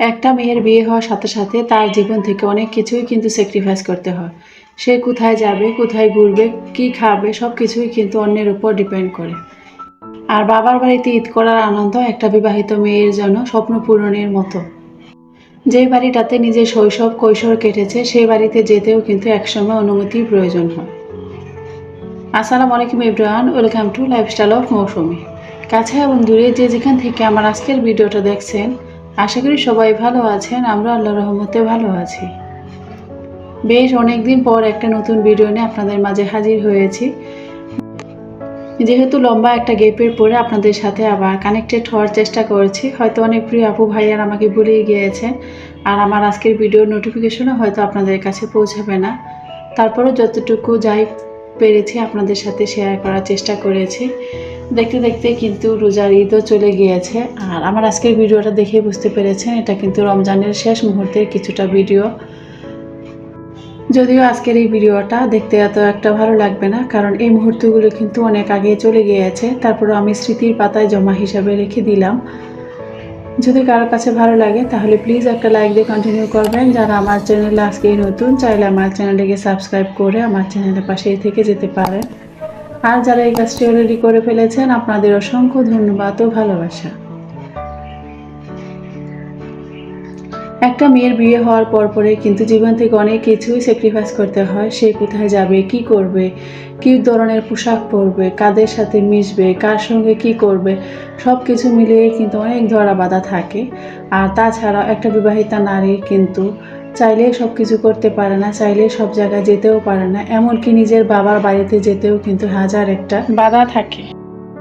একটা মেয়ের বিয়ে হওয়ার সাথে সাথে তার জীবন থেকে অনেক কিছুই কিন্তু স্যাক্রিফাইস করতে হয়। সে কোথায় যাবে, কোথায় ঘুরবে, কি খাবে সব কিছুই কিন্তু অন্যের উপর ডিপেন্ড করে। আর বাবার বাড়িতে ঈদ করার আনন্দ একটা বিবাহিত মেয়ের জন্য স্বপ্ন পূরণের মতো। যে বাড়িটাতে নিজের শৈশব, কৈশোর কেটেছে সেই বাড়িতে যেতেও কিন্তু একসময় অনুমতির প্রয়োজন হয়। আসসালামু আলাইকুম ইব্রাহান welcome to lifestyle of Mousumi. কাছে এবং দূরে যে যেখান থেকে আমার আজকের ভিডিওটা দেখছেন আশা করি সবাই ভালো আছেন, আমরা আল্লাহ রহমতে ভালো আছি। বেশ অনেকদিন পর একটা নতুন ভিডিও নিয়ে আপনাদের মাঝে হাজির হয়েছি। যেহেতু লম্বা একটা গেপের পরে আপনাদের সাথে আবার কানেক্টেড হওয়ার চেষ্টা করেছি, হয়তো অনেক প্রিয় আপু ভাইয়ার আমাকে ভুলেই গিয়েছেন। আর আমার আজকের ভিডিওর নোটিফিকেশনও হয়তো আপনাদের কাছে পৌঁছাবে না। তারপরেও যতটুকু যাই পেরেছি আপনাদের সাথে শেয়ার করার চেষ্টা করেছি। দেখতে দেখতে কিন্তু রোজার ঈদও চলে গিয়েছে। আর আমার আজকের ভিডিওটা দেখে বুঝতে পেরেছেন, এটা কিন্তু রমজানের শেষ মুহূর্তের কিছুটা ভিডিও। যদিও আজকের এই ভিডিওটা দেখতে এত একটা ভালো লাগবে না, কারণ এই মুহূর্তগুলো কিন্তু অনেক আগে চলে গিয়েছে। তারপরে আমি স্মৃতির পাতায় জমা হিসাবে রেখে দিলাম। যদি কারোর কাছে ভালো লাগে, তাহলে প্লিজ একটা লাইক দিয়ে কন্টিনিউ করবেন। যারা আমার চ্যানেলে আজকেই নতুন, চাইলে আমার চ্যানেলটিকে সাবস্ক্রাইব করে আমার চ্যানেলের পাশেই থেকে যেতে পারেন। আর যারা এই কাজটি অলরেডি করে ফেলেছেন, আপনাদের অসংখ্য ধন্যবাদ ও ভালোবাসা। একটা মেয়ের বিয়ে হওয়ার পর পরে কিন্তু জীবন থেকে অনেক কিছুই স্যাক্রিফাইস করতে হয়। সে কোথায় যাবে, কি করবে, কি ধরনের পোশাক পরবে, কাদের সাথে মিশবে, কার সঙ্গে কি করবে সব কিছু মিলিয়ে কিন্তু অনেক ধরা বাধা থাকে। আর তাছাড়া একটা বিবাহিতা নারী কিন্তু চাইলেই সব কিছু করতে পারে না, চাইলেই সব জায়গায় যেতেও পারে না। এমনকি নিজের বাবার বাড়িতে যেতেও কিন্তু হাজার একটা বাধা থাকে।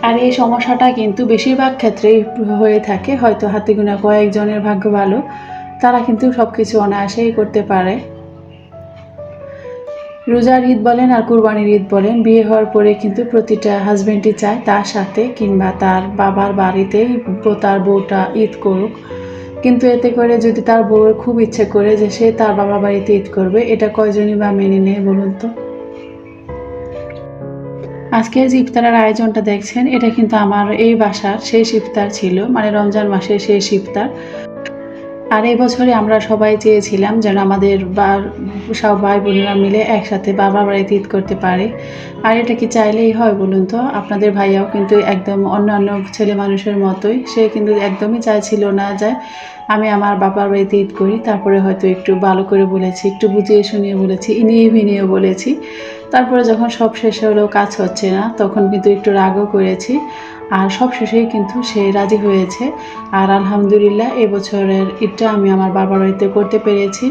আর এই সমস্যাটা কিন্তু বেশিরভাগ ক্ষেত্রেই হয়ে থাকে। হয়তো হাতে গোনা কয়েকজনের ভাগ্য ভালো, তারা কিন্তু সব কিছু অনায়াসেই করতে পারে। রোজার ঈদ বলেন আর কুরবানির ঈদ বলেন, বিয়ে হওয়ার পরে কিন্তু প্রতিটা হাজবেন্ডই চায় তার সাথে কিংবা তার বাবার বাড়িতেই তার বউটা ঈদ করুক। কিন্তু এতে করে যদি তার বউয়ের খুব ইচ্ছে করে যে সে তার বাবা বাড়িতে ঈদ করবে, এটা কয়জনই বা মেনে নেয় বলুন তো? আজকের যে ইফতারের আয়োজনটা দেখছেন, এটা কিন্তু আমার এই বাসার শেষ ইফতার ছিল মানে রমজান মাসের শেষ ইফতার। আর এই বছরে আমরা সবাই চেয়েছিলাম যেন আমাদের বা সব ভাই বোনেরা মিলে একসাথে বাবা বাড়িতে ঈদ করতে পারে। আর এটা কি চাইলেই হয় বলুন তো? আপনাদের ভাইয়াও কিন্তু একদম অন্যান্য ছেলে মানুষের মতোই। সে কিন্তু একদমই চাইছিল না যে আমি আমার বাবার বাড়িতে ঈদ করি। তারপরে হয়তো একটু ভালো করে বলেছি, একটু বুঝিয়ে শুনিয়ে বলেছি, ইনিয়ে ভিনিয়ে বলেছি। তারপরে যখন সব শেষ হলেও কাজ হচ্ছে না, তখন কিন্তু একটু রাগও করেছি। আর সব শেষেই কিন্তু সে রাজি হয়েছে। আর আলহামদুলিল্লাহ এবছরের ঈদটা আমি আমার বাবার বাড়িতে করতে পেরেছি।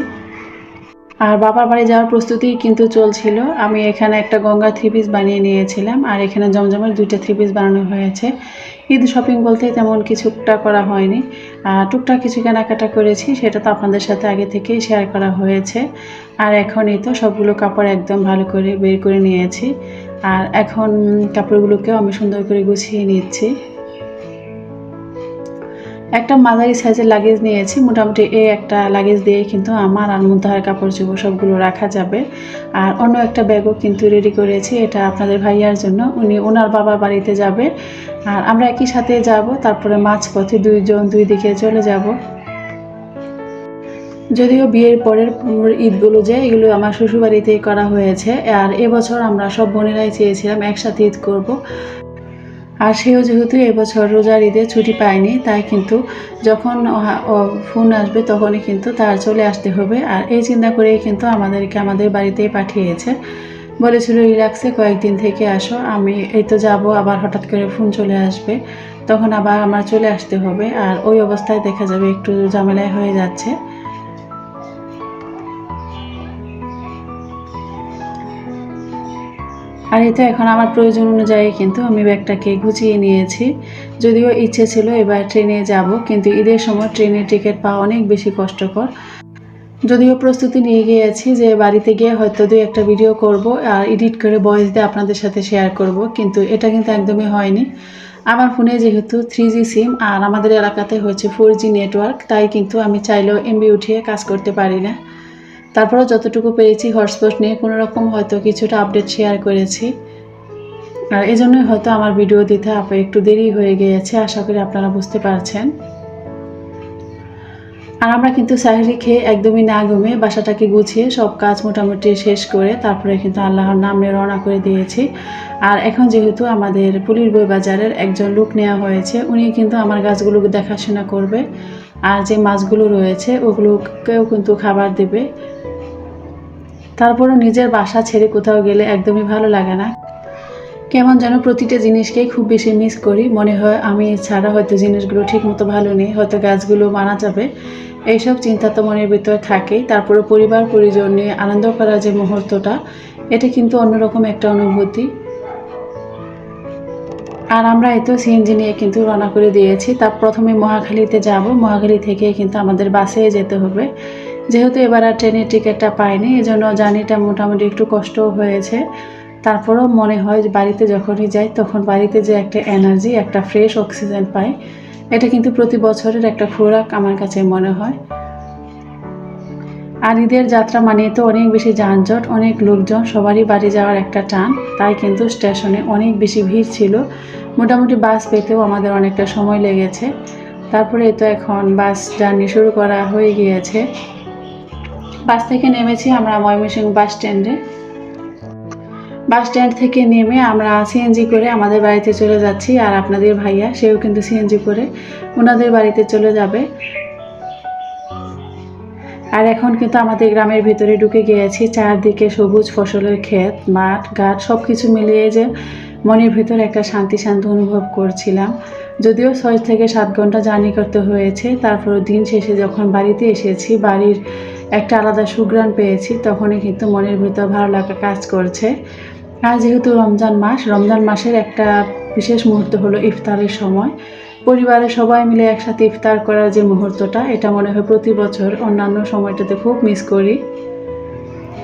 আর বাবার বাড়ি যাওয়ার প্রস্তুতি কিন্তু চলছিল। আমি এখানে একটা গঙ্গা থ্রি পিস বানিয়ে নিয়েছিলাম, আর এখানে জমজমের দুইটা থ্রি পিস বানানো হয়েছে। ঈদ শপিং বলতে তেমন কিছুটা করা হয়নি। টুকটাক কিছু কেনাকাটা করেছি, সেটা তো আপনাদের সাথে আগে থেকেই শেয়ার করা হয়েছে। আর এখনই তো সবগুলো কাপড় একদম ভালো করে বের করে নিয়েছি। আর এখন কাপড়গুলোকেও আমি সুন্দর করে গুছিয়ে নিচ্ছি। একটা মাঝারি সাইজের লাগেজ নিয়েছি। মোটামুটি এই একটা লাগেজ দিয়ে কিন্তু আমার আর মুদ্রার কাপড় চোপড় সবগুলো রাখা যাবে। আর অন্য একটা ব্যাগও কিন্তু রেডি করেছি, এটা আপনাদের ভাইয়ার জন্য। উনি ওনার বাবার বাড়িতে যাবে। আর আমরা একই সাথে যাব, তারপরে মাঝপথে দুইজন দুই দিকে চলে যাব। যদিও বিয়ের পরের ঈদগুলো যে, এগুলো আমার শ্বশুরবাড়িতেই করা হয়েছে। আর এবছর আমরা সব বোনেরাই চেয়েছিলাম একসাথে ঈদ করব। আর সেও যেহেতু এবছর রোজার ঈদে ছুটি পায়নি, তাই কিন্তু যখন ফোন আসবে তখনই কিন্তু তার চলে আসতে হবে। আর এই চিন্তা করেই কিন্তু আমাদেরকে আমাদের বাড়িতেই পাঠিয়েছে। বলেছিল, রিল্যাক্সে কয়েকদিন থেকে আসো, আমি এই তো যাব, আবার হঠাৎ করে ফোন চলে আসবে। তখন আবার আমার চলে আসতে হবে। আর ওই অবস্থায় দেখা যাবে একটু ঝামেলায় হয়ে যাচ্ছে। আর এতে এখন আমার প্রয়োজন অনুযায়ী কিন্তু আমি ব্যাগটাকে গুছিয়ে নিয়েছি। যদিও ইচ্ছে ছিল এবার ট্রেনে যাব, কিন্তু ঈদের সময় ট্রেনের টিকিট পাওয়া অনেক বেশি কষ্টকর। যদিও প্রস্তুতি নিয়ে গিয়েছি যে বাড়িতে গিয়ে হয়তো দুই একটা ভিডিও করব আর এডিট করে ভয়েস দিয়ে আপনাদের সাথে শেয়ার করব, কিন্তু এটা কিন্তু একদমই হয়নি। আমার ফোনে যেহেতু থ্রি জি সিম আর আমাদের এলাকাতে হচ্ছে ফোর জি নেটওয়ার্ক তাই কিন্তু আমি চাইলেও এমবি উঠিয়ে কাজ করতে পারি না। তারপরেও যতটুকু পেরেছি হটস্পট নিয়ে কোনো রকম হয়তো কিছুটা আপডেট শেয়ার করেছি। আর এই জন্যই হয়তো আমার ভিডিও দিতে আপনি একটু দেরি হয়ে গিয়েছে, আশা করি আপনারা বুঝতে পারছেন। আর আমরা কিন্তু সাহরি খেয়ে একদমই না ঘুমে বাসাটাকে গুছিয়ে সব কাজ মোটামুটি শেষ করে তারপরে কিন্তু আল্লাহর নামে রওনা করে দিয়েছি। আর এখন যেহেতু আমাদের পুলির বই বাজারের একজন লোক নেওয়া হয়েছে, উনি কিন্তু আমার গাছগুলো দেখাশোনা করবে। আর যে মাছগুলো রয়েছে, ওগুলোকেও কিন্তু খাবার দেবে। তারপরও নিজের বাসা ছেড়ে কোথাও গেলে একদমই ভালো লাগে না। কেমন যেন প্রতিটা জিনিসকেই খুব বেশি মিস করি। মনে হয় আমি ছাড়া হয়তো জিনিসগুলো ঠিক মতো ভালো নেই, হয়তো গাছগুলো মারা যাবে। এইসব চিন্তা তো মনের ভিতরে থাকেই। তারপরে পরিবার, পরিজন নিয়ে আনন্দ করার যে মুহূর্তটা, এটা কিন্তু অন্যরকম একটা অনুভূতি। আর আমরা এই তো সিএনজি নিয়ে কিন্তু রওনা করে দিয়েছি। তা প্রথমে মহাখালীতে যাব। মহাখালী থেকে কিন্তু আমাদের বাসে যেতে হবে। যেহেতু এবার আর ট্রেনের টিকিটটা পাইনি, এজন্য জার্নিটা মোটামুটি একটু কষ্ট হয়েছে। তারপরেও মনে হয় যে বাড়িতে যখনই যাই, তখন বাড়িতে যে একটা এনার্জি একটা ফ্রেশ অক্সিজেন পাই, এটা কিন্তু প্রতি বছরের একটা খোরাক আমার কাছে মনে হয়। আর ঈদের যাত্রা মানে তো অনেক বেশি যানজট, অনেক লোকজন, সবারই বাড়ি যাওয়ার একটা টান, তাই কিন্তু স্টেশনে অনেক বেশি ভিড় ছিল। মোটামুটি বাস পেতেও আমাদের অনেকটা সময় লেগেছে। তারপরে তো এখন বাস জার্নি শুরু করা হয়ে গিয়েছে। বাস থেকে নেমেছি আমরা ময়মনসিংহ বাস স্ট্যান্ডে। বাস স্ট্যান্ড থেকে নেমে আমরা সিএনজি করে আমাদের বাড়িতে চলে যাচ্ছি আর আপনাদের ভাইয়া, সেও কিন্তু সিএনজি করে ওনাদের বাড়িতে চলে যাবে। আর এখন কিন্তু আমাদের গ্রামের ভিতরে ঢুকে গিয়েছি, চারদিকে সবুজ ফসলের ক্ষেত, মাঠ, ঘাট সব কিছু মিলিয়ে যে মনের ভিতরে একটা শান্তি শান্ত অনুভব করছিলাম। যদিও ছয় থেকে সাত ঘণ্টা জার্নি করতে হয়েছে, তারপর দিন শেষে যখন বাড়িতে এসেছি, বাড়ির একটা আলাদা সুগ্রাণ পেয়েছি, তখনই কিন্তু মনের ভিতর ভালো লাগা কাজ করছে। আর যেহেতু রমজান মাস, রমজান মাসের একটা বিশেষ মুহূর্ত হলো ইফতারের সময়। পরিবারের সবাই মিলে একসাথে ইফতার করার যে মুহূর্তটা, এটা মনে হয় প্রতি বছর অন্যান্য সময়টাতে খুব মিস করি।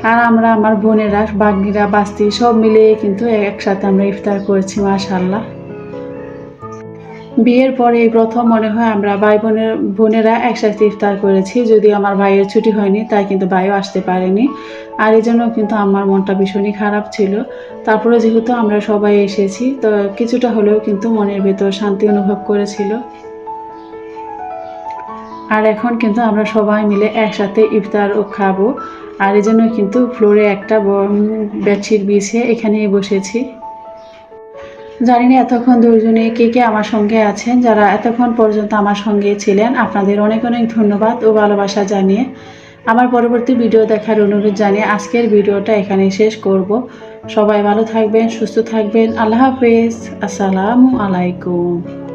আর আমরা, আমার বোনেরা বাগনিরা বাস্তি সব মিলিয়ে কিন্তু একসাথে আমরা ইফতার করেছি মাশাল্লাহ বিয়ের পরে এই প্রথম মনে হয় আমরা ভাই বোনের, বোনেরা একসাথে ইফতার করেছি। যদিও আমার ভাইয়ের ছুটি হয়নি, তাই কিন্তু ভাইও আসতে পারেনি। আর এই জন্য কিন্তু আমার মনটা ভীষণই খারাপ ছিল। তারপরে যেহেতু আমরা সবাই এসেছি, তো কিছুটা হলেও কিন্তু মনের ভেতর শান্তি অনুভব করেছিল। আর এখন কিন্তু আমরা সবাই মিলে একসাথে ইফতারও খাব। আর এই জন্য কিন্তু ফ্লোরে একটা বেডশিট বিছিয়ে এখানেই বসেছি। জানি না এতক্ষণ দুজনে কে কে আমার সঙ্গে আছেন। যারা এতক্ষণ পর্যন্ত আমার সঙ্গে ছিলেন, আপনাদের অনেক অনেক ধন্যবাদ ও ভালোবাসা জানিয়ে। আমার পরবর্তী ভিডিও দেখার অনুরোধ জানিয়ে আজকের ভিডিওটা এখানে শেষ করব। সবাই ভালো থাকবেন, সুস্থ থাকবেন। আল্লাহ হাফেজ। আসসালামু আলাইকুম।